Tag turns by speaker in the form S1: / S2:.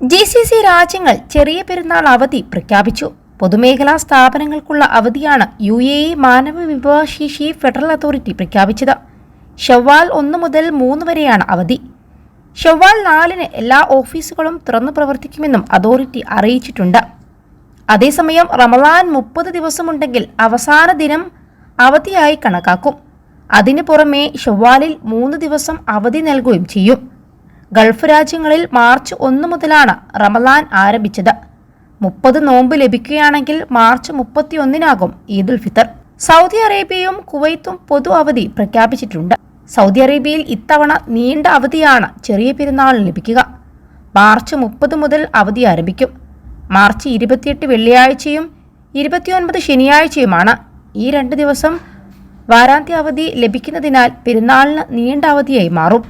S1: G C C രാജ്യങ്ങൾ ചെറിയ പെരുന്നാൾ അവധി പ്രഖ്യാപിച്ചു. പൊതുമേഖലാ സ്ഥാപനങ്ങൾക്കുള്ള അവധിയാണ് യു എ ഇ മാനവ വിഭവശേഷി ഫെഡറൽ അതോറിറ്റി പ്രഖ്യാപിച്ചത്. ഷവ്വാൽ ഒന്ന് മുതൽ മൂന്ന് വരെയാണ് അവധി. ഷവ്വാൽ നാലിന് എല്ലാ ഓഫീസുകളും തുറന്നു പ്രവർത്തിക്കുമെന്നും അതോറിറ്റി അറിയിച്ചിട്ടുണ്ട്. അതേസമയം റമദാൻ മുപ്പത് ദിവസമുണ്ടെങ്കിൽ അവസാന ദിനം അവധിയായി കണക്കാക്കും. അതിനു പുറമെ ഷവ്വാലിൽ മൂന്ന് ദിവസം അവധി നൽകുകയും ചെയ്യും. ഗൾഫ് രാജ്യങ്ങളിൽ മാർച്ച് ഒന്ന് മുതലാണ് റമദാൻ ആരംഭിച്ചത്. മുപ്പത് നോമ്പ് ലഭിക്കുകയാണെങ്കിൽ മാർച്ച് മുപ്പത്തിയൊന്നിനാകും ഈദുൽ ഫിത്തർ സൗദി അറേബ്യയും കുവൈത്തും പൊതു അവധി പ്രഖ്യാപിച്ചിട്ടുണ്ട്. സൗദി അറേബ്യയിൽ ഇത്തവണ നീണ്ട അവധിയാണ് ചെറിയ പെരുന്നാൾ ലഭിക്കുക. മാർച്ച് മുപ്പത് മുതൽ അവധി ആരംഭിക്കും. മാർച്ച് ഇരുപത്തിയെട്ട് വെള്ളിയാഴ്ചയും ഇരുപത്തിയൊൻപത് ശനിയാഴ്ചയുമാണ് ഈ രണ്ട് ദിവസം വാരാന്ത്യ അവധി ലഭിക്കുന്നതിനാൽ പെരുന്നാളിന് നീണ്ട അവധിയായി മാറും.